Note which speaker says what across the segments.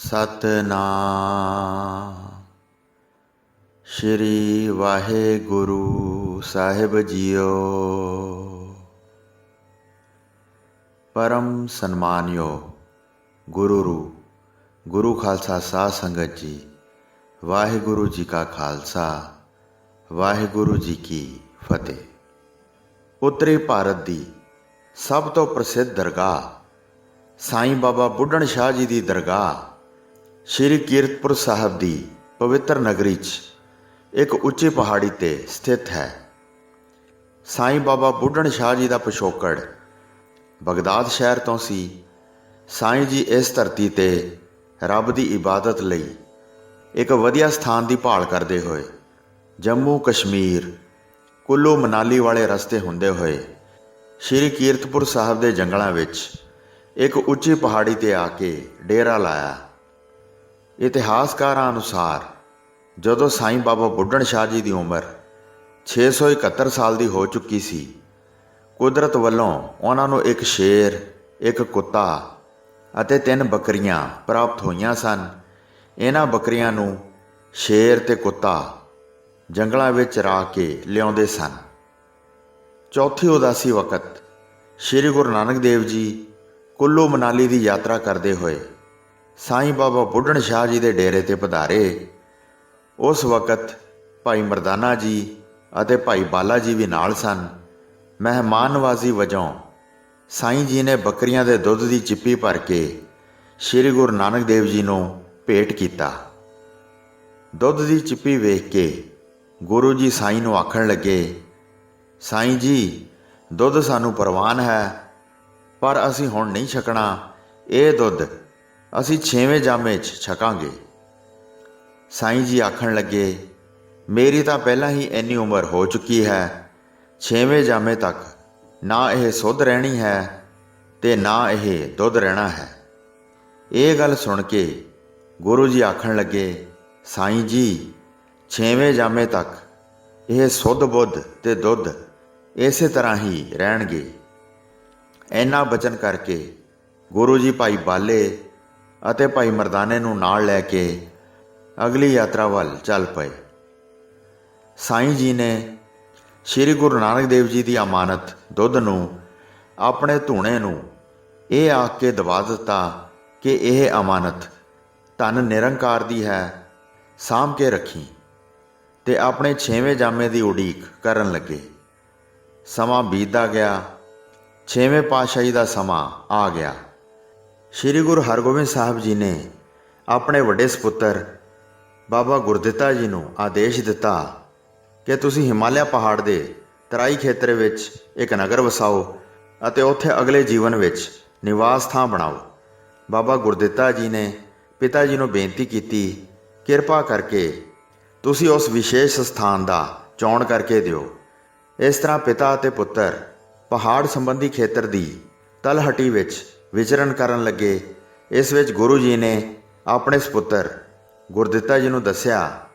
Speaker 1: ਸਤਨਾਮ। ਸ਼੍ਰੀ ਵਾਹਿਗੁਰੂ ਸਾਹਿਬ ਜੀਓ। ਪਰਮ ਸਨਮਾਨਿਓ ਗੁਰੂ ਰੂ ਗੁਰੂ ਖਾਲਸਾ ਸਾਧ ਸੰਗਤ ਜੀ, ਵਾਹਿਗੁਰੂ ਜੀ ਕਾ ਖਾਲਸਾ, ਵਾਹਿਗੁਰੂ ਜੀ ਕੀ ਫਤਿਹ। ਉੱਤਰੀ ਭਾਰਤ ਦੀ ਸਭ ਤੋਂ ਪ੍ਰਸਿੱਧ ਦਰਗਾਹ, ਸਾਈਂ ਬਾਬਾ ਬੁੱਢਣ ਸ਼ਾਹ ਜੀ ਦੀ ਦਰਗਾਹ ਸ਼੍ਰੀ ਕੀਰਤਪੁਰ ਸਾਹਿਬ ਦੀ ਪਵਿੱਤਰ ਨਗਰੀ 'ਚ ਇੱਕ ਉੱਚੀ ਪਹਾੜੀ ਤੇ ਸਥਿਤ ਹੈ। ਸਾਈਂ ਬਾਬਾ ਬੁੱਢਣ ਸ਼ਾਹ ਜੀ ਦਾ ਪਿਛੋਕੜ ਬਗਦਾਦ ਸ਼ਹਿਰ ਤੋਂ ਸੀ। ਸਾਈਂ ਜੀ ਇਸ ਧਰਤੀ ਤੇ ਰੱਬ ਦੀ ਇਬਾਦਤ ਲਈ ਇੱਕ ਵਧੀਆ ਸਥਾਨ ਦੀ ਭਾਲ ਕਰਦੇ ਹੋਏ ਜੰਮੂ ਕਸ਼ਮੀਰ, ਕੁੱਲੂ ਮਨਾਲੀ ਵਾਲੇ ਰਸਤੇ ਹੁੰਦੇ ਹੋਏ ਸ਼੍ਰੀ ਕੀਰਤਪੁਰ ਸਾਹਿਬ ਦੇ ਜੰਗਲਾਂ ਵਿੱਚ ਇੱਕ ਉੱਚੀ ਪਹਾੜੀ ਤੇ ਆ ਕੇ ਡੇਰਾ ਲਾਇਆ। ਇਤਿਹਾਸਕਾਰਾਂ ਅਨੁਸਾਰ, ਜਦੋਂ ਸਾਈਂ ਬਾਬਾ ਬੁੱਢਣ ਸ਼ਾਹ ਜੀ ਦੀ ਉਮਰ 671 ਸਾਲ ਦੀ ਹੋ ਚੁੱਕੀ ਸੀ, ਕੁਦਰਤ ਵੱਲੋਂ ਉਹਨਾਂ ਨੂੰ ਇੱਕ ਸ਼ੇਰ, ਇੱਕ ਕੁੱਤਾ ਅਤੇ ਤਿੰਨ ਬੱਕਰੀਆਂ ਪ੍ਰਾਪਤ ਹੋਈਆਂ ਸਨ। ਇਹਨਾਂ ਬੱਕਰੀਆਂ ਨੂੰ ਸ਼ੇਰ ਤੇ ਕੁੱਤਾ ਜੰਗਲਾਂ ਵਿੱਚ ਰਾਹ ਕੇ ਲਿਆਉਂਦੇ ਸਨ। ਚੌਥੀ ਉਦਾਸੀ ਵਕਤ ਸ੍ਰੀ ਗੁਰੂ ਨਾਨਕ ਦੇਵ ਜੀ ਕੁੱਲੂ ਮਨਾਲੀ ਦੀ ਯਾਤਰਾ ਕਰਦੇ ਹੋਏ ਸਾਈਂ ਬਾਬਾ ਬੁੱਢਣ ਸ਼ਾਹ ਜੀ ਦੇ ਡੇਰੇ ਤੇ ਪਧਾਰੇ। ਉਸ ਵਕਤ ਭਾਈ ਮਰਦਾਨਾ ਜੀ ਅਤੇ ਭਾਈ ਬਾਲਾ ਜੀ ਵੀ ਨਾਲ ਸਨ। ਮਹਿਮਾਨਵਾਜ਼ੀ ਵਜੋਂ ਸਾਈਂ ਜੀ ਨੇ ਬੱਕਰੀਆਂ ਦੇ ਦੁੱਧ ਦੀ ਚਿੱਪੀ ਭਰ ਕੇ ਸ੍ਰੀ ਗੁਰੂ ਨਾਨਕ ਦੇਵ ਜੀ ਨੂੰ ਭੇਟ ਕੀਤਾ। ਦੁੱਧ ਦੀ ਚਿੱਪੀ ਵੇਖ ਕੇ ਗੁਰੂ ਜੀ ਸਾਈਂ ਨੂੰ ਆਖਣ ਲੱਗੇ, ਸਾਈਂ ਜੀ, ਦੁੱਧ ਸਾਨੂੰ ਪ੍ਰਵਾਨ ਹੈ, ਪਰ ਅਸੀਂ ਹੁਣ ਨਹੀਂ ਛਕਣਾ। ਇਹ ਦੁੱਧ ਅਸੀਂ 6ਵੇਂ ਜਾਮੇ 'ਚ ਛਕਾਂਗੇ। ਸਾਈਂ ਜੀ ਆਖਣ ਲੱਗੇ, ਮੇਰੀ ਤਾਂ ਪਹਿਲਾਂ ਹੀ ਇੰਨੀ ਉਮਰ ਹੋ ਚੁੱਕੀ ਹੈ। 6ਵੇਂ ਜਾਮੇ ਤੱਕ ਨਾ ਇਹ ਸੁੱਧ ਰਹਿਣੀ ਹੈ ਤੇ ਨਾ ਇਹ ਦੁੱਧ ਰਹਿਣਾ ਹੈ। ਇਹ ਗੱਲ ਸੁਣ ਕੇ ਗੁਰੂ ਜੀ ਆਖਣ ਲੱਗੇ, ਸਾਈਂ ਜੀ 6ਵੇਂ ਜਾਮੇ ਤੱਕ ਇਹ ਸੁੱਧ ਬੁੱਧ ਤੇ ਦੁੱਧ ਇਸੇ ਤਰ੍ਹਾਂ ਹੀ ਰਹਿਣਗੇ। ਐਨਾ ਬਚਨ ਕਰਕੇ ਗੁਰੂ ਜੀ ਭਾਈ ਬਾਲੇ ਅਤੇ ਭਾਈ ਮਰਦਾਨੇ ਨੂੰ ਨਾਲ ਲੈ ਕੇ ਅਗਲੀ ਯਾਤਰਾ ਵੱਲ ਚੱਲ ਪਏ। ਸਾਈਂ ਜੀ ਨੇ ਸ੍ਰੀ ਗੁਰੂ ਨਾਨਕ ਦੇਵ ਜੀ ਦੀ ਅਮਾਨਤ ਦੁੱਧ ਨੂੰ ਆਪਣੇ ਧੂਣੇ ਨੂੰ ਇਹ ਆਖ ਕੇ ਦਬਾ ਦਿੱਤਾ ਕਿ ਇਹ ਅਮਾਨਤ ਧਨ ਨਿਰੰਕਾਰ ਦੀ ਹੈ, ਸਾਂਭ ਕੇ ਰੱਖੀ ਤੇ ਆਪਣੇ 6ਵੇਂ ਜਾਮੇ ਦੀ ਉਡੀਕ ਕਰਨ ਲੱਗੇ। ਸਮਾਂ ਬੀਤਦਾ ਗਿਆ 6ਵੇਂ ਪਾਤਸ਼ਾਹੀ ਦਾ ਸਮਾਂ ਆ ਗਿਆ। ਸ੍ਰੀ ਗੁਰੂ ਹਰਗੋਬਿੰਦ ਸਾਹਿਬ ਜੀ ਨੇ ਆਪਣੇ ਵੱਡੇ ਸੁਪੁੱਤਰ ਬਾਬਾ ਗੁਰਦਿੱਤਾ ਜੀ ਨੂੰ ਆਦੇਸ਼ ਦਿੱਤਾ ਕਿ ਤੁਸੀਂ ਹਿਮਾਲਿਆ ਪਹਾੜ ਦੇ ਤਰਾਈ ਖੇਤਰ ਵਿੱਚ ਇੱਕ ਨਗਰ ਵਸਾਓ ਅਤੇ ਉੱਥੇ ਅਗਲੇ ਜੀਵਨ ਵਿੱਚ ਨਿਵਾਸ ਥਾਂ ਬਣਾਓ। ਬਾਬਾ ਗੁਰਦਿੱਤਾ ਜੀ ਨੇ ਪਿਤਾ ਜੀ ਨੂੰ ਬੇਨਤੀ ਕੀਤੀ, ਕਿਰਪਾ ਕਰਕੇ ਤੁਸੀਂ ਉਸ ਵਿਸ਼ੇਸ਼ ਸਥਾਨ ਦਾ ਚੋਣ ਕਰਕੇ ਦਿਓ। ਇਸ ਤਰ੍ਹਾਂ ਪਿਤਾ ਅਤੇ ਪੁੱਤਰ ਪਹਾੜ ਸੰਬੰਧੀ ਖੇਤਰ ਦੀ ਤਲਹਟੀ ਵਿੱਚ ਵਿਚਰਨ ਕਰਨ ਲੱਗੇ। ਇਸ ਵਿੱਚ ਗੁਰੂ ਜੀ ਨੇ ਆਪਣੇ ਸੁਪੁੱਤਰ ਗੁਰਦਿੱਤਾ ਜੀ ਨੂੰ ਦੱਸਿਆ,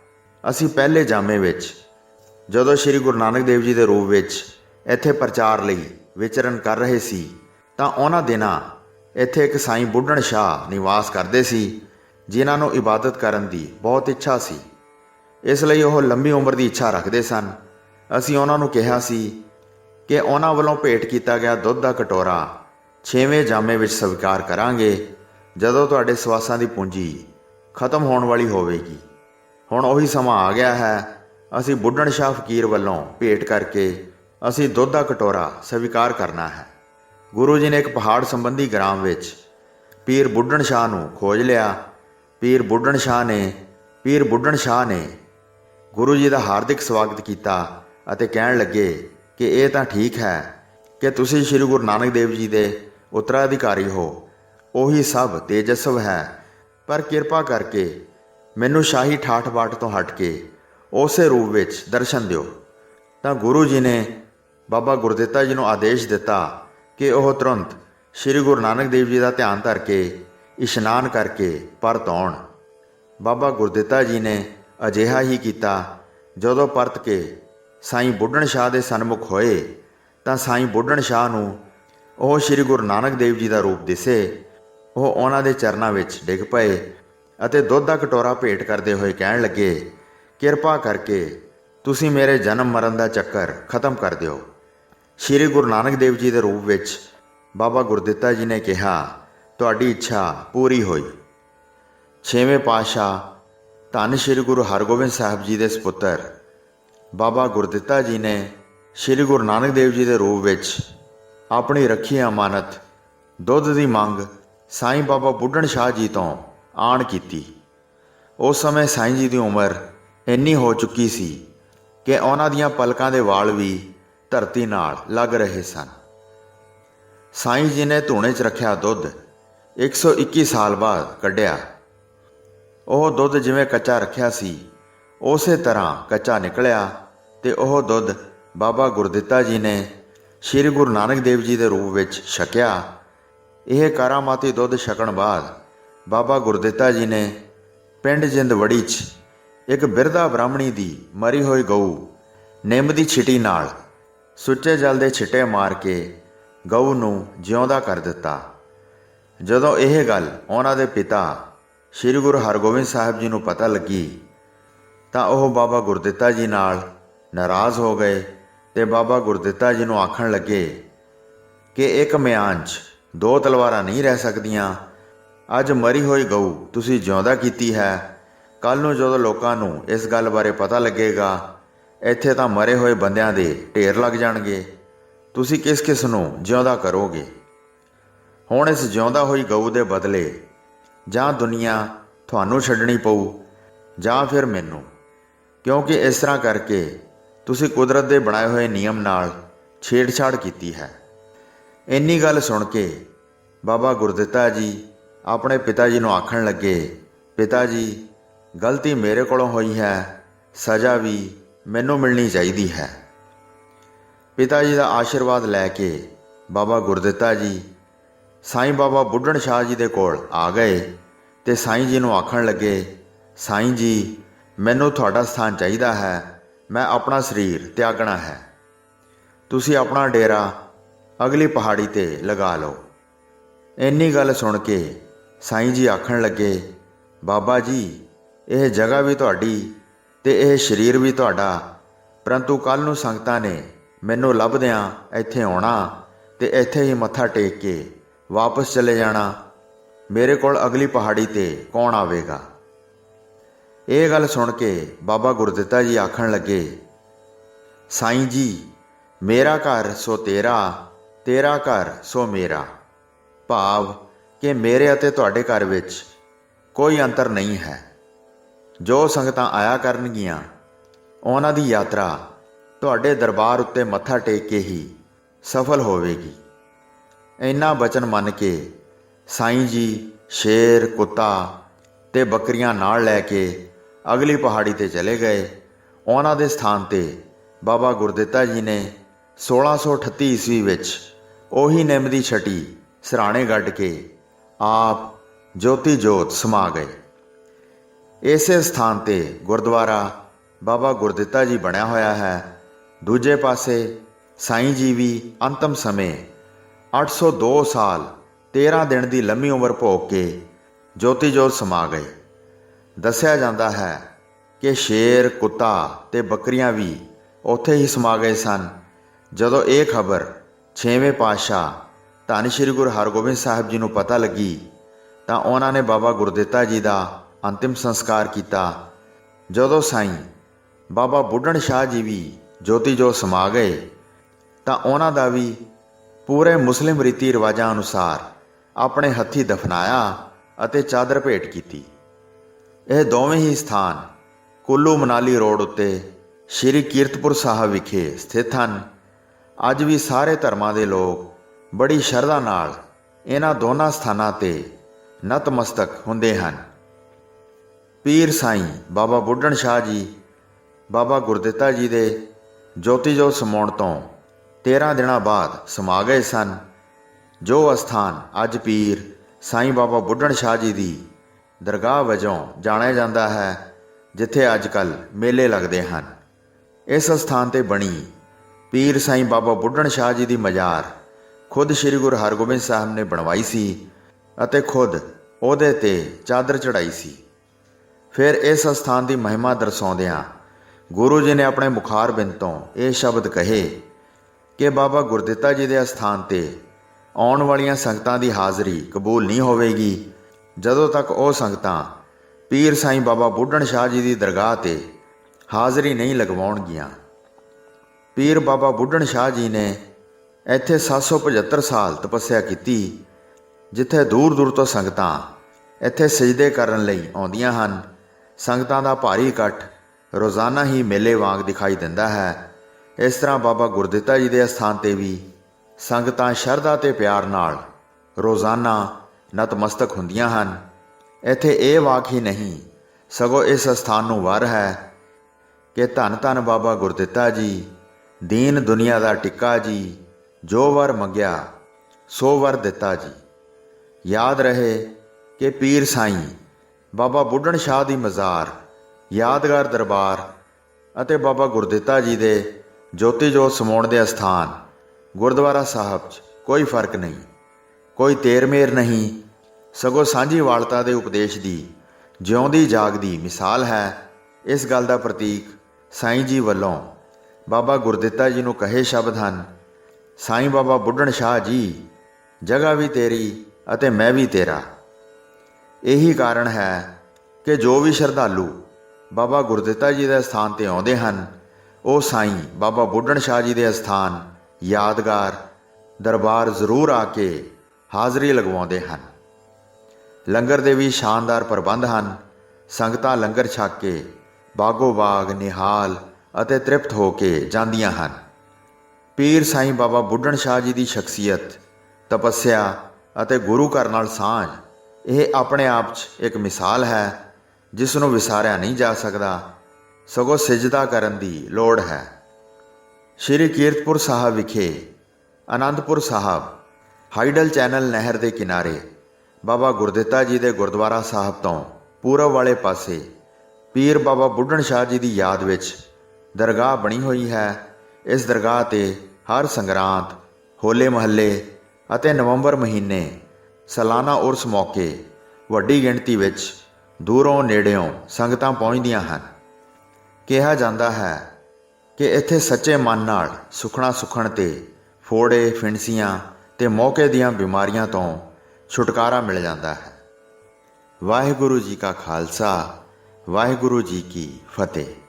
Speaker 1: ਅਸੀਂ ਪਹਿਲੇ ਜਾਮੇ ਵਿੱਚ, ਜਦੋਂ ਸ੍ਰੀ ਗੁਰੂ ਨਾਨਕ ਦੇਵ ਜੀ ਦੇ ਰੂਪ ਵਿੱਚ ਇੱਥੇ ਪ੍ਰਚਾਰ ਲਈ ਵਿਚਰਨ ਕਰ ਰਹੇ ਸੀ, ਤਾਂ ਉਹਨਾਂ ਦਿਨਾਂ ਇੱਥੇ ਇੱਕ ਸਾਈਂ ਬੁੱਢਣ ਸ਼ਾਹ ਨਿਵਾਸ ਕਰਦੇ ਸੀ, ਜਿਨ੍ਹਾਂ ਨੂੰ ਇਬਾਦਤ ਕਰਨ ਦੀ ਬਹੁਤ ਇੱਛਾ ਸੀ। ਇਸ ਲਈ ਉਹ ਲੰਮੀ ਉਮਰ ਦੀ ਇੱਛਾ ਰੱਖਦੇ ਸਨ। ਅਸੀਂ ਉਹਨਾਂ ਨੂੰ ਕਿਹਾ ਸੀ ਕਿ ਉਹਨਾਂ ਵੱਲੋਂ ਭੇਟ ਕੀਤਾ ਗਿਆ ਦੁੱਧ ਦਾ ਕਟੋਰਾ ਛੇਵੇਂ ਜਾਮੇ ਵਿੱਚ ਸਵੀਕਾਰ ਕਰਾਂਗੇ, ਜਦੋਂ ਤੁਹਾਡੇ ਸਵਾਸਾਂ ਦੀ ਪੂੰਜੀ ਖਤਮ ਹੋਣ ਵਾਲੀ ਹੋਵੇਗੀ। ਹੁਣ ਉਹੀ ਸਮਾਂ ਆ ਗਿਆ ਹੈ, ਅਸੀਂ ਬੁੱਢਣ ਸ਼ਾਹ ਫਕੀਰ ਵੱਲੋਂ ਭੇਟ ਕਰਕੇ ਅਸੀਂ ਦੁੱਧ ਦਾ ਕਟੋਰਾ ਸਵੀਕਾਰ ਕਰਨਾ ਹੈ। ਗੁਰੂ ਜੀ ਨੇ ਇੱਕ ਪਹਾੜ ਸੰਬੰਧੀ ਗ੍ਰਾਮ ਵਿੱਚ ਪੀਰ ਬੁੱਢਣ ਸ਼ਾਹ ਨੂੰ ਖੋਜ ਲਿਆ। ਪੀਰ ਬੁੱਢਣ ਸ਼ਾਹ ਨੇ, ਪੀਰ ਬੁੱਢਣ ਸ਼ਾਹ ਨੇ ਗੁਰੂ ਜੀ ਦਾ ਹਾਰਦਿਕ ਸਵਾਗਤ ਕੀਤਾ ਅਤੇ ਕਹਿਣ ਲੱਗੇ ਕਿ ਇਹ ਤਾਂ ਠੀਕ ਹੈ ਕਿ ਤੁਸੀਂ ਸ੍ਰੀ ਗੁਰੂ ਨਾਨਕ ਦੇਵ ਜੀ ਦੇ ਉੱਤਰਾਧਿਕਾਰੀ ਹੋ। ਉਹੀ ਸਭ ਤੇਜਸਵ ਹੈ। ਪਰ ਕਿਰਪਾ ਕਰਕੇ ਮੈਨੂੰ ਸ਼ਾਹੀ ਠਾਠ ਬਾਟ ਤੋਂ ਹਟ ਕੇ ਉਸੇ ਰੂਪ ਵਿੱਚ ਦਰਸ਼ਨ ਦਿਓ। ਤਾਂ ਗੁਰੂ ਜੀ ਨੇ ਬਾਬਾ ਗੁਰਦਿੱਤਾ ਜੀ ਨੂੰ ਆਦੇਸ਼ ਦਿੱਤਾ ਕਿ ਉਹ ਤੁਰੰਤ ਸ੍ਰੀ ਗੁਰੂ ਨਾਨਕ ਦੇਵ ਜੀ ਦਾ ਧਿਆਨ ਧਰ ਕੇ ਇਸ਼ਨਾਨ ਕਰਕੇ ਪਰਤ ਆਉਣ। ਬਾਬਾ ਗੁਰਦਿੱਤਾ ਜੀ ਨੇ ਅਜਿਹਾ ਹੀ ਕੀਤਾ, ਜਦੋਂ ਪਰਤ ਕੇ ਸਾਈਂ ਬੁੱਢਣ ਸ਼ਾਹ ਦੇ ਸਨਮੁਖ ਹੋਏ, ਤਾਂ ਸਾਈਂ ਬੁੱਢਣ ਸ਼ਾਹ ਨੂੰ ਉਹ ਸ੍ਰੀ ਗੁਰੂ ਨਾਨਕ ਦੇਵ ਜੀ ਦਾ ਰੂਪ ਦਿਸੇ। ਉਹ ਉਹਨਾਂ ਦੇ ਚਰਨਾਂ ਵਿੱਚ ਡਿੱਗ ਪਏ ਅਤੇ ਦੁੱਧ ਦਾ ਕਟੋਰਾ ਭੇਟ ਕਰਦੇ ਹੋਏ ਕਹਿਣ ਲੱਗੇ, ਕਿਰਪਾ ਕਰਕੇ ਤੁਸੀਂ ਮੇਰੇ ਜਨਮ ਮਰਨ ਦਾ ਚੱਕਰ ਖਤਮ ਕਰ ਦਿਓ। ਸ਼੍ਰੀ ਗੁਰੂ ਨਾਨਕ ਦੇਵ ਜੀ ਦੇ ਰੂਪ ਵਿੱਚ ਬਾਬਾ ਗੁਰਦਿੱਤਾ ਜੀ ਨੇ ਕਿਹਾ, ਤੁਹਾਡੀ ਇੱਛਾ ਪੂਰੀ ਹੋਈ। ਛੇਵੇਂ ਪਾਤਸ਼ਾਹ ਧੰਨ ਸ਼੍ਰੀ ਗੁਰੂ ਹਰਗੋਬਿੰਦ ਸਾਹਿਬ ਜੀ ਦੇ ਸੁਪੁੱਤਰ ਬਾਬਾ ਗੁਰਦਿੱਤਾ ਜੀ ਨੇ ਸ਼੍ਰੀ ਗੁਰੂ ਨਾਨਕ ਦੇਵ ਜੀ ਦੇ ਰੂਪ ਵਿੱਚ ਆਪਣੀ ਰੱਖੀ ਅਮਾਨਤ, ਦੁੱਧ ਦੀ ਮੰਗ ਸਾਈਂ ਬਾਬਾ ਬੁੱਢਣ ਸ਼ਾਹ ਜੀ ਤੋਂ ਆਣ ਕੀਤੀ। ਉਸ ਸਮੇਂ ਸਾਈਂ ਜੀ ਦੀ ਉਮਰ ਇੰਨੀ ਹੋ ਚੁੱਕੀ ਸੀ ਕਿ ਉਹਨਾਂ ਦੀਆਂ ਪਲਕਾਂ ਦੇ ਵਾਲ ਵੀ ਧਰਤੀ ਨਾਲ ਲੱਗ ਰਹੇ ਸਨ। ਸਾਈਂ ਜੀ ਨੇ ਧੂਣੇ 'ਚ ਰੱਖਿਆ ਦੁੱਧ 121 ਸਾਲ ਬਾਅਦ ਕੱਢਿਆ। ਉਹ ਦੁੱਧ ਜਿਵੇਂ ਕੱਚਾ ਰੱਖਿਆ ਸੀ, ਉਸੇ ਤਰ੍ਹਾਂ ਕੱਚਾ ਨਿਕਲਿਆ ਤੇ ਉਹ ਦੁੱਧ ਬਾਬਾ ਗੁਰਦਿੱਤਾ ਜੀ ਨੇ ਸ੍ਰੀ ਗੁਰੂ ਨਾਨਕ ਦੇਵ ਜੀ ਦੇ ਰੂਪ ਵਿੱਚ ਛਕਿਆ। ਇਹ ਕਾਰਾਮਾਤੀ ਦੁੱਧ ਛਕਣ ਬਾਅਦ ਬਾਬਾ ਗੁਰਦਿੱਤਾ ਜੀ ਨੇ ਪਿੰਡ ਜਿੰਦਵੜੀ 'ਚ ਇੱਕ ਬਿਰਧਾ ਬ੍ਰਾਹਮਣੀ ਦੀ ਮਰੀ ਹੋਈ ਗਊ ਨਿੰਮ ਦੀ ਛਿਟੀ ਨਾਲ ਸੁੱਚੇ ਜਲ ਦੇ ਛਿੱਟੇ ਮਾਰ ਕੇ ਗਊ ਨੂੰ ਜਿਉਂਦਾ ਕਰ ਦਿੱਤਾ। ਜਦੋਂ ਇਹ ਗੱਲ ਉਹਨਾਂ ਦੇ ਪਿਤਾ ਸ੍ਰੀ ਗੁਰੂ ਹਰਗੋਬਿੰਦ ਸਾਹਿਬ ਜੀ ਨੂੰ ਪਤਾ ਲੱਗੀ ਤਾਂ ਉਹ ਬਾਬਾ ਗੁਰਦਿੱਤਾ ਜੀ ਨਾਲ ਨਾਰਾਜ਼ ਹੋ ਗਏ। ਤੇ ਬਾਬਾ ਗੁਰਦਿੱਤਾ ਜੀ ਨੂੰ ਆਖਣ ਲੱਗੇ ਕਿ ਇੱਕ ਮਿਆਨ 'ਚ ਦੋ ਤਲਵਾਰਾਂ ਨਹੀਂ ਰਹਿ ਸਕਦੀਆਂ। ਅੱਜ ਮਰੀ ਹੋਈ ਗਊ ਤੁਸੀਂ ਜਿਉਂਦਾ ਕੀਤੀ ਹੈ। ਕੱਲ ਨੂੰ ਜਦੋਂ ਲੋਕਾਂ ਨੂੰ ਇਸ ਗੱਲ ਬਾਰੇ ਪਤਾ ਲੱਗੇਗਾ, ਇੱਥੇ ਤਾਂ ਮਰੇ ਹੋਏ ਬੰਦਿਆਂ ਦੇ ਢੇਰ ਲੱਗ ਜਾਣਗੇ। ਤੁਸੀਂ ਕਿਸ ਕਿਸ ਨੂੰ ਜਿਉਂਦਾ ਕਰੋਗੇ? ਹੁਣ ਇਸ ਜਿਉਂਦਾ ਹੋਈ ਗਊ ਦੇ ਬਦਲੇ ਜਾਂ ਦੁਨੀਆ ਤੁਹਾਨੂੰ ਛੱਡਣੀ ਪਊ ਜਾਂ ਫਿਰ ਮੈਨੂੰ। ਕਿਉਂਕਿ ਇਸ ਤਰ੍ਹਾਂ ਕਰਕੇ ਤੁਸੀਂ ਕੁਦਰਤ ਦੇ ਬਣਾਏ ਹੋਏ ਨਿਯਮ ਨਾਲ ਛੇੜਛਾੜ ਕੀਤੀ ਹੈ। ਇੰਨੀ ਗੱਲ ਸੁਣ ਕੇ ਬਾਬਾ ਗੁਰਦਿੱਤਾ ਜੀ ਆਪਣੇ ਪਿਤਾ ਜੀ ਨੂੰ ਆਖਣ ਲੱਗੇ, ਪਿਤਾ ਜੀ, ਗਲਤੀ ਮੇਰੇ ਕੋਲੋਂ ਹੋਈ ਹੈ, ਸਜ਼ਾ ਵੀ ਮੈਨੂੰ ਮਿਲਣੀ ਚਾਹੀਦੀ ਹੈ। ਪਿਤਾ ਜੀ ਦਾ ਆਸ਼ੀਰਵਾਦ ਲੈ ਕੇ ਬਾਬਾ ਗੁਰਦਿੱਤਾ ਜੀ ਸਾਈਂ ਬਾਬਾ ਬੁੱਢਣ ਸ਼ਾਹ ਜੀ ਦੇ ਕੋਲ ਆ ਗਏ ਤੇ ਸਾਈਂ ਜੀ ਨੂੰ ਆਖਣ ਲੱਗੇ, ਸਾਈਂ ਜੀ, ਮੈਨੂੰ ਤੁਹਾਡਾ ਸਥਾਨ ਚਾਹੀਦਾ ਹੈ। ਮੈਂ ਆਪਣਾ ਸਰੀਰ ਤਿਆਗਣਾ ਹੈ। ਤੁਸੀਂ ਆਪਣਾ ਡੇਰਾ ਅਗਲੀ ਪਹਾੜੀ ਤੇ ਲਗਾ ਲਓ। ਇੰਨੀ ਗੱਲ ਸੁਣ ਕੇ ਸਾਈਂ ਜੀ ਆਖਣ ਲੱਗੇ, ਬਾਬਾ ਜੀ, ਇਹ ਜਗ੍ਹਾ ਵੀ ਤੁਹਾਡੀ ਤੇ ਇਹ ਸਰੀਰ ਵੀ ਤੁਹਾਡਾ। ਪਰੰਤੂ ਕੱਲ ਨੂੰ ਸੰਗਤਾਂ ਨੇ ਮੈਨੂੰ ਲੱਭਦਿਆਂ ਇੱਥੇ ਆਉਣਾ ਤੇ ਇੱਥੇ ਹੀ ਮੱਥਾ ਟੇਕ ਕੇ ਵਾਪਸ ਚਲੇ ਜਾਣਾ। ਮੇਰੇ ਕੋਲ ਅਗਲੀ ਪਹਾੜੀ ਤੇ ਕੌਣ ਆਵੇਗਾ? ਇਹ ਗੱਲ ਸੁਣ ਕੇ ਬਾਬਾ ਗੁਰਦਿੱਤਾ ਜੀ ਆਖਣ ਲੱਗੇ, ਸਾਈਂ ਜੀ, ਮੇਰਾ ਘਰ ਸੋ ਤੇਰਾ ਤੇਰਾ ਘਰ ਸੋ ਮੇਰਾ। ਭਾਵ ਕਿ ਮੇਰੇ ਅਤੇ ਤੁਹਾਡੇ ਘਰ ਵਿੱਚ ਕੋਈ ਅੰਤਰ ਨਹੀਂ ਹੈ। ਜੋ ਸੰਗਤਾਂ ਆਇਆ ਕਰਨਗੀਆਂ, ਉਹਨਾਂ ਦੀ ਯਾਤਰਾ ਤੁਹਾਡੇ ਦਰਬਾਰ ਉੱਤੇ ਮੱਥਾ ਟੇਕ ਕੇ ਹੀ ਸਫਲ ਹੋਵੇਗੀ। ਇੰਨਾ ਬਚਨ ਮੰਨ ਕੇ ਸਾਈਂ ਜੀ ਸ਼ੇਰ, ਕੁੱਤਾ ਤੇ ਬੱਕਰੀਆਂ ਨਾਲ ਲੈ ਕੇ ਅਗਲੀ ਪਹਾੜੀ ਤੇ ਚਲੇ ਗਏ। ਉਹਨਾਂ ਦੇ ਸਥਾਨ ਤੇ ਬਾਬਾ ਗੁਰਦਿੱਤਾ ਜੀ ਨੇ 1638 ਈਸਵੀ ਵਿੱਚ ਉਹੀ ਨਿੰਮ ਦੀ ਛਟੀ ਸਰਾਣੇ ਗੱਡ ਕੇ ਆਪ ਜੋਤੀ ਜੋਤ ਸਮਾ ਗਏ। ਇਸੇ ਸਥਾਨ ਤੇ ਗੁਰਦੁਆਰਾ ਬਾਬਾ ਗੁਰਦਿੱਤਾ ਜੀ ਬਣਿਆ ਹੋਇਆ ਹੈ। ਦੂਜੇ ਪਾਸੇ ਸਾਈਂ ਜੀ ਵੀ ਅੰਤਮ ਸਮੇਂ 802 ਸਾਲ 13 ਦਿਨ ਦੀ ਲੰਮੀ ਉਮਰ ਭੋਗ ਕੇ ਜੋਤੀ ਜੋਤ ਸਮਾ ਗਏ। ਦੱਸਿਆ ਜਾਂਦਾ ਹੈ ਕਿ ਸ਼ੇਰ, ਕੁੱਤਾ ਤੇ ਬੱਕਰੀਆਂ ਵੀ ਉੱਥੇ ਹੀ ਸਮਾ ਗਏ ਸਨ। ਜਦੋਂ ਇਹ ਖਬਰ ਛੇਵੇਂ ਪਾਤਸ਼ਾਹ ਧੰਨ ਸ਼੍ਰੀ ਗੁਰੂ ਹਰਗੋਬਿੰਦ ਸਾਹਿਬ ਜੀ ਨੂੰ ਪਤਾ ਲੱਗੀ, ਤਾਂ ਉਹਨਾਂ ਨੇ ਬਾਬਾ ਗੁਰਦਿੱਤਾ ਜੀ ਦਾ ਅੰਤਿਮ ਸੰਸਕਾਰ ਕੀਤਾ। ਜਦੋਂ ਸਾਈਂ ਬਾਬਾ ਬੁੱਢਣ ਸ਼ਾਹ ਜੀ ਵੀ ਜੋਤੀ ਜੋ ਸਮਾ ਗਏ, ਤਾਂ ਉਹਨਾਂ ਦਾ ਵੀ ਪੂਰੇ ਮੁਸਲਿਮ ਰੀਤੀ ਰਿਵਾਜਾਂ ਅਨੁਸਾਰ ਆਪਣੇ ਹੱਥੀ ਦਫਨਾਇਆ ਅਤੇ ਚਾਦਰ ਭੇਟ ਕੀਤੀ। ਇਹ ਦੋਵੇਂ ਹੀ ਸਥਾਨ ਕੁੱਲੂ ਮਨਾਲੀ ਰੋਡ ਉੱਤੇ ਸ਼੍ਰੀ ਕੀਰਤਪੁਰ ਸਾਹਿਬ ਵਿਖੇ ਸਥਿਤ ਹਨ। ਅੱਜ ਵੀ ਸਾਰੇ ਧਰਮਾਂ ਦੇ ਲੋਕ ਬੜੀ ਸ਼ਰਧਾ ਨਾਲ ਇਹਨਾਂ ਦੋਨਾਂ ਸਥਾਨਾਂ ਤੇ ਨਤਮਸਤਕ ਹੁੰਦੇ ਹਨ। ਪੀਰ ਸਾਈਂ ਬਾਬਾ ਬੁੱਢਣ ਸ਼ਾਹ ਜੀ, ਬਾਬਾ ਗੁਰਦਿੱਤਾ ਜੀ ਦੇ ਜੋਤੀ ਜੋਤ ਸਮਾਉਣ ਤੋਂ 13 ਦਿਨਾਂ ਬਾਅਦ ਸਮਾ ਗਏ ਸਨ। ਜੋ ਅਸਥਾਨ ਅੱਜ ਪੀਰ ਸਾਈਂ ਬਾਬਾ ਬੁੱਢਣ ਸ਼ਾਹ ਜੀ ਦੀ ਦਰਗਾਹ ਵਜੋਂ ਜਾਣਿਆ ਜਾਂਦਾ ਹੈ, ਜਿੱਥੇ ਅੱਜ ਕੱਲ ਮੇਲੇ ਲੱਗਦੇ ਹਨ। ਇਸ ਸਥਾਨ ਤੇ ਬਣੀ ਪੀਰ ਸਾਈਂ ਬਾਬਾ ਬੁੱਢਣ ਸ਼ਾਹ ਜੀ ਦੀ ਮਜ਼ਾਰ ਖੁਦ ਸ੍ਰੀ ਗੁਰੂ ਹਰਗੋਬਿੰਦ ਸਾਹਿਬ ਨੇ ਬਣਵਾਈ ਸੀ ਅਤੇ ਖੁਦ ਉਹਦੇ ਤੇ ਚਾਦਰ ਚੜਾਈ ਸੀ। ਫਿਰ ਇਸ ਸਥਾਨ ਦੀ ਮਹਿਮਾ ਦਰਸਾਉਂਦਿਆਂ ਗੁਰੂ ਜੀ ਨੇ ਆਪਣੇ ਮੁਖਾਰ ਬਿੰਦ ਤੋਂ ਇਹ ਸ਼ਬਦ ਕਹੇ ਕਿ ਬਾਬਾ ਗੁਰਦਿੱਤਾ ਜੀ ਦੇ ਅਸਥਾਨ ਤੇ ਆਉਣ ਵਾਲੀਆਂ ਸੰਗਤਾਂ ਦੀ ਹਾਜ਼ਰੀ ਕਬੂਲ ਨਹੀਂ ਹੋਵੇਗੀ। ਜਦੋਂ ਤੱਕ ਉਹ ਸੰਗਤਾਂ ਪੀਰ ਸਾਈਂ ਬਾਬਾ ਬੁੱਢਣ ਸ਼ਾਹ ਜੀ ਦੀ ਦਰਗਾਹ ਤੇ ਹਾਜ਼ਰੀ ਨਹੀਂ ਲਗਵਾਉਣਗੀਆਂ, ਪੀਰ ਬਾਬਾ ਬੁੱਢਣ ਸ਼ਾਹ ਜੀ ਨੇ ਇੱਥੇ 775 ਸਾਲ ਤਪੱਸਿਆ ਕੀਤੀ, ਜਿੱਥੇ ਦੂਰ ਦੂਰ ਤੋਂ ਸੰਗਤਾਂ ਇੱਥੇ ਸਜਦੇ ਕਰਨ ਲਈ ਆਉਂਦੀਆਂ ਹਨ। ਸੰਗਤਾਂ ਦਾ ਭਾਰੀ ਇਕੱਠ ਰੋਜ਼ਾਨਾ ਹੀ ਮੇਲੇ ਵਾਂਗ ਦਿਖਾਈ ਦਿੰਦਾ ਹੈ। ਇਸ ਤਰ੍ਹਾਂ ਬਾਬਾ ਗੁਰਦਿੱਤਾ ਜੀ ਦੇ ਅਸਥਾਨ ਤੇ ਵੀ ਸੰਗਤਾਂ ਸ਼ਰਧਾ ਤੇ ਪਿਆਰ ਨਾਲ ਰੋਜ਼ਾਨਾ ਨਤਮਸਤਕ ਹੁੰਦੀਆਂ ਹਨ। ਇੱਥੇ ਇਹ ਵਾਕ ਹੀ ਨਹੀਂ, ਸਗੋਂ ਇਸ ਅਸਥਾਨ ਨੂੰ ਵਰ ਹੈ ਕਿ ਧੰਨ ਧੰਨ ਬਾਬਾ ਗੁਰਦਿੱਤਾ ਜੀ, ਦੀਨ ਦੁਨੀਆ ਦਾ ਟਿੱਕਾ ਜੀ, ਜੋ ਵਰ ਮੰਗਿਆ, ਸੋ ਵਰ ਦਿੱਤਾ ਜੀ। ਯਾਦ ਰਹੇ ਕਿ ਪੀਰ ਸਾਈਂ, ਬਾਬਾ ਬੁੱਢਣ ਸ਼ਾਹ ਦੀ ਮਜ਼ਾਰ, ਯਾਦਗਾਰ ਦਰਬਾਰ ਅਤੇ ਬਾਬਾ ਗੁਰਦਿੱਤਾ ਜੀ ਦੇ ਜੋਤੀ ਜੋਤ ਸਮਾਉਣ ਦੇ ਅਸਥਾਨ ਗੁਰਦੁਆਰਾ ਸਾਹਿਬ 'ਚ ਕੋਈ ਫ਼ਰਕ ਨਹੀਂ। ਕੋਈ ਤੇਰ-ਮੇਰ ਨਹੀਂ, ਸਗੋਂ ਸਾਂਝੀ ਵਾਲਤਾ ਦੇ ਉਪਦੇਸ਼ ਦੀ, ਜਿਉਂਦੀ ਜਾਗਦੀ ਮਿਸਾਲ ਹੈ, ਇਸ ਗੱਲ ਦਾ ਪ੍ਰਤੀਕ ਸਾਈਂ ਜੀ ਵੱਲੋਂ। ਬਾਬਾ ਗੁਰਦਿੱਤਾ ਜੀ ਨੂੰ ਕਹੇ ਸ਼ਬਦ ਹਨ, ਸਾਈਂ ਬਾਬਾ ਬੁੱਢਣ ਸ਼ਾਹ ਜੀ, ਜਗ੍ਹਾ ਵੀ ਤੇਰੀ ਅਤੇ ਮੈਂ ਵੀ ਤੇਰਾ। ਇਹੀ ਕਾਰਨ ਹੈ ਕਿ ਜੋ ਵੀ ਸ਼ਰਧਾਲੂ ਬਾਬਾ ਗੁਰਦਿੱਤਾ ਜੀ ਦੇ ਸਥਾਨ ਤੇ ਆਉਂਦੇ ਹਨ, ਉਹ ਸਾਈਂ ਬਾਬਾ ਬੁੱਢਣ ਸ਼ਾਹ ਜੀ ਦੇ ਸਥਾਨ, ਯਾਦਗਾਰ ਦਰਬਾਰ ਜ਼ਰੂਰ ਆ ਕੇ ਹਾਜ਼ਰੀ ਲਗਵਾਉਂਦੇ ਹਨ। ਲੰਗਰ ਦੇ ਵੀ ਸ਼ਾਨਦਾਰ ਪ੍ਰਬੰਧ ਹਨ। ਸੰਗਤਾਂ ਲੰਗਰ ਛਕ ਕੇ ਬਾਗੋ ਬਾਗ, ਨਿਹਾਲ ਅਤੇ ਤ੍ਰਿਪਤ ਹੋ ਕੇ ਜਾਂਦੀਆਂ ਹਨ। ਪੀਰ ਸਾਈਂ ਬਾਬਾ ਬੁੱਢਣ ਸ਼ਾਹ ਜੀ ਦੀ ਸ਼ਖਸੀਅਤ, ਤਪੱਸਿਆ ਅਤੇ ਗੁਰੂ ਘਰ ਨਾਲ ਸਾਂਝ, ਇਹ ਆਪਣੇ ਆਪ 'ਚ ਇੱਕ ਮਿਸਾਲ ਹੈ, ਜਿਸ ਨੂੰ ਵਿਸਾਰਿਆ ਨਹੀਂ ਜਾ ਸਕਦਾ। ਸਗੋਂ ਸਿਜਦਾ ਕਰਨ ਦੀ ਲੋੜ ਹੈ। ਸ਼੍ਰੀ ਕੀਰਤਪੁਰ ਸਾਹਿਬ ਵਿਖੇ ਆਨੰਦਪੁਰ ਸਾਹਿਬ ਹਾਈਡਲ ਚੈਨਲ ਨਹਿਰ ਦੇ ਕਿਨਾਰੇ, ਬਾਬਾ ਗੁਰਦਿੱਤਾ ਜੀ ਦੇ ਗੁਰਦੁਆਰਾ ਸਾਹਿਬ ਤੋਂ ਪੂਰਬ ਵਾਲੇ ਪਾਸੇ, ਪੀਰ ਬਾਬਾ ਬੁੱਢਣ ਸ਼ਾਹ ਜੀ ਦੀ ਯਾਦ ਵਿੱਚ ਦਰਗਾਹ ਬਣੀ ਹੋਈ ਹੈ। ਇਸ ਦਰਗਾਹ ਤੇ ਹਰ ਸੰਗਰਾਂਦ, ਹੋਲੇ ਮਹੱਲੇ ਅਤੇ ਨਵੰਬਰ ਮਹੀਨੇ ਸਾਲਾਨਾ ਉਰਸ ਮੌਕੇ ਵੱਡੀ ਗਿਣਤੀ ਵਿੱਚ ਦੂਰੋਂ ਨੇੜਿਓਂ ਸੰਗਤਾਂ ਪਹੁੰਚਦੀਆਂ ਹਨ। ਕਿਹਾ ਜਾਂਦਾ ਹੈ ਕਿ ਇੱਥੇ ਸੱਚੇ ਮਨ ਨਾਲ ਸੁਖਣਾ ਸੁਖਣ ਤੇ ਫੋੜੇ, ਫਿਣਸੀਆਂ ਤੇ ਮੌਕੇ ਦੀਆਂ ਬਿਮਾਰੀਆਂ ਤੋਂ ਛੁਟਕਾਰਾ ਮਿਲ ਜਾਂਦਾ ਹੈ। ਵਾਹਿਗੁਰੂ ਜੀ ਕਾ ਖਾਲਸਾ, ਵਾਹਿਗੁਰੂ ਜੀ ਕੀ ਫਤਿਹ।